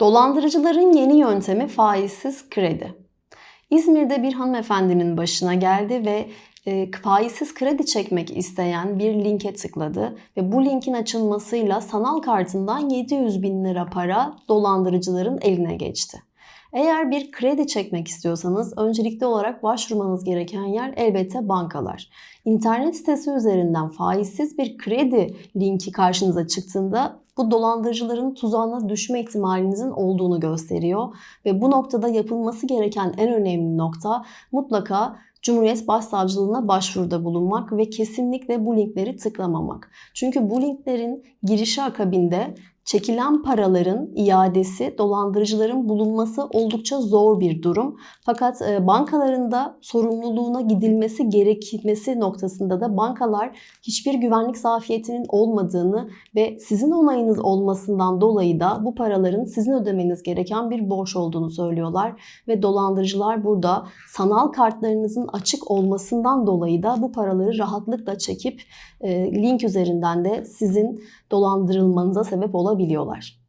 Dolandırıcıların yeni yöntemi faizsiz kredi. İzmir'de bir hanımefendinin başına geldi ve e, faizsiz kredi çekmek isteyen bir linke tıkladı ve bu linkin açılmasıyla sanal kartından 700 bin lira para dolandırıcıların eline geçti. Eğer bir kredi çekmek istiyorsanız öncelikli olarak başvurmanız gereken yer elbette bankalar. İnternet sitesi üzerinden faizsiz bir kredi linki karşınıza çıktığında bu dolandırıcıların tuzağına düşme ihtimalinizin olduğunu gösteriyor ve bu noktada yapılması gereken en önemli nokta mutlaka Cumhuriyet Başsavcılığına başvuruda bulunmak ve kesinlikle bu linkleri tıklamamak. Çünkü bu linklerin girişi akabinde çekilen paraların iadesi, dolandırıcıların bulunması oldukça zor bir durum. Fakat e, bankalarında sorumluluğuna gidilmesi gerekmesi noktasında da bankalar hiçbir güvenlik zafiyetinin olmadığını ve sizin onayınız olmasından dolayı da bu paraların sizin ödemeniz gereken bir borç olduğunu söylüyorlar ve dolandırıcılar burada sanal kartlarınızın açık olmasından dolayı da bu paraları rahatlıkla çekip e, link üzerinden de sizin dolandırılmanıza sebep olabiliyorlar.